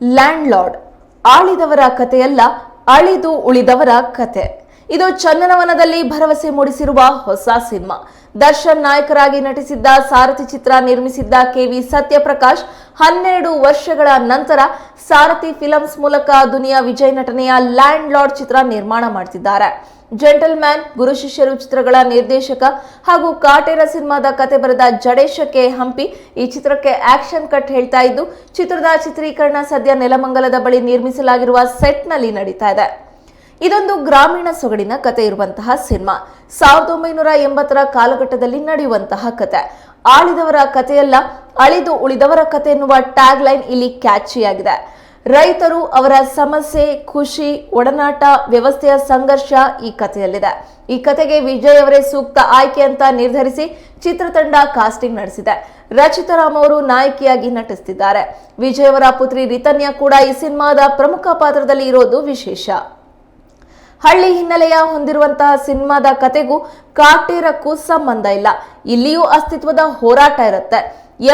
Land lord ಆಳಿದವರ ಕಥೆಯಲ್ಲ ಅಳಿದು ಉಳಿದವರ ಕತೆ ಇದು ಚಂದನವನದಲ್ಲಿ ಭರವಸೆ ಮೂಡಿಸಿರುವ ಹೊಸ ಸಿನಿಮಾ. ದರ್ಶನ್ ನಾಯಕರಾಗಿ ನಟಿಸಿದ್ದ ಸಾರಥಿ ಚಿತ್ರ ನಿರ್ಮಿಸಿದ್ದ ಕೆವಿ ಸತ್ಯಪ್ರಕಾಶ್ ಹನ್ನೆರಡು ವರ್ಷಗಳ ನಂತರ ಸಾರಥಿ ಫಿಲಮ್ಸ್ ಮೂಲಕ ದುನಿಯಾ ವಿಜಯ್ ನಟನೆಯ ಲ್ಯಾಂಡ್ ಲಾರ್ಡ್ ಚಿತ್ರ ನಿರ್ಮಾಣ ಮಾಡ್ತಿದ್ದಾರೆ. ಜೆಂಟಲ್ ಮ್ಯಾನ್ ಗುರು ಶಿಷ್ಯರು ಚಿತ್ರಗಳ ನಿರ್ದೇಶಕ ಹಾಗೂ ಕಾಟೇರ ಸಿನಿಮಾದ ಕತೆ ಬರೆದ ಜಡೇಶ ಕೆ ಹಂಪಿ ಈ ಚಿತ್ರಕ್ಕೆ ಆಕ್ಷನ್ ಕಟ್ ಹೇಳ್ತಾ ಇದ್ದು, ಚಿತ್ರದ ಚಿತ್ರೀಕರಣ ಸದ್ಯ ನೆಲಮಂಗಲದ ಬಳಿ ನಿರ್ಮಿಸಲಾಗಿರುವ ಸೆಟ್ನಲ್ಲಿ ನಡೀತಾ ಇದೆ. ಇದೊಂದು ಗ್ರಾಮೀಣ ಸೊಗಡಿನ ಕತೆ ಇರುವಂತಹ ಸಿನಿಮಾ. ಸಾವಿರದ ಒಂಬೈನೂರ ಎಂಬತ್ತರ ಕಾಲಘಟ್ಟದಲ್ಲಿ ನಡೆಯುವಂತಹ ಕತೆ. ಆಳಿದವರ ಕಥೆಯಲ್ಲ ಅಳಿದು ಉಳಿದವರ ಕತೆ ಎನ್ನುವ ಟ್ಯಾಗ್ ಲೈನ್ ಇಲ್ಲಿ ಕ್ಯಾಚಿಯಾಗಿದೆ. ರೈತರು ಅವರ ಸಮಸ್ಯೆ, ಖುಷಿ, ಒಡನಾಟ, ವ್ಯವಸ್ಥೆಯ ಸಂಘರ್ಷ ಈ ಕಥೆಯಲ್ಲಿದೆ. ಈ ಕತೆಗೆ ವಿಜಯ್ ಅವರೇ ಸೂಕ್ತ ಆಯ್ಕೆ ಅಂತ ನಿರ್ಧರಿಸಿ ಚಿತ್ರತಂಡ ಕಾಸ್ಟಿಂಗ್ ನಡೆಸಿದೆ. ರಚಿತಾ ರಾಮ್ ಅವರು ನಾಯಕಿಯಾಗಿ ನಟಿಸುತ್ತಿದ್ದಾರೆ ವಿಜಯ್ ಅವರ ಪುತ್ರಿ ರಿತನ್ಯಾ ಕೂಡ ಈ ಸಿನಿಮಾದ ಪ್ರಮುಖ ಪಾತ್ರದಲ್ಲಿ ಇರೋದು ವಿಶೇಷ. ಹಳ್ಳಿ ಹಿನ್ನೆಲೆಯ ಹೊಂದಿರುವಂತಹ ಸಿನಿಮಾದ ಕತೆಗೂ ಕಾಟೇರಕ್ಕೂ ಸಂಬಂಧ ಇಲ್ಲ. ಇಲ್ಲಿಯೂ ಅಸ್ತಿತ್ವದ ಹೋರಾಟ ಇರುತ್ತೆ.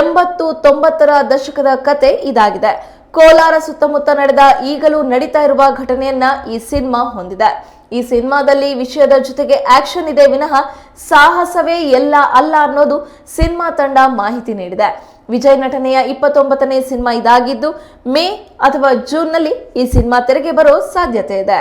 ಎಂಬತ್ತು ತೊಂಬತ್ತರ ದಶಕದ ಕತೆ ಇದಾಗಿದೆ. ಕೋಲಾರ ಸುತ್ತಮುತ್ತ ನಡೆದ ಈಗಲೂ ನಡೀತಾ ಇರುವ ಘಟನೆಯನ್ನ ಈ ಸಿನಿಮಾ ಹೊಂದಿದೆ. ಈ ಸಿನಿಮಾದಲ್ಲಿ ವಿಷಯದ ಜೊತೆಗೆ ಆಕ್ಷನ್ ಇದೆ ವಿನಃ ಸಾಹಸವೇ ಎಲ್ಲ ಅಲ್ಲ ಅನ್ನೋದು ಸಿನಿಮಾ ತಂಡ ಮಾಹಿತಿ ನೀಡಿದೆ. ವಿಜಯ್ ನಟನೆಯ ಇಪ್ಪತ್ತೊಂಬತ್ತನೇ ಸಿನಿಮಾ ಇದಾಗಿದ್ದು ಮೇ ಅಥವಾ ಜೂನ್ನಲ್ಲಿ ಈ ಸಿನಿಮಾ ತೆರೆಗೆ ಬರೋ ಸಾಧ್ಯತೆ ಇದೆ.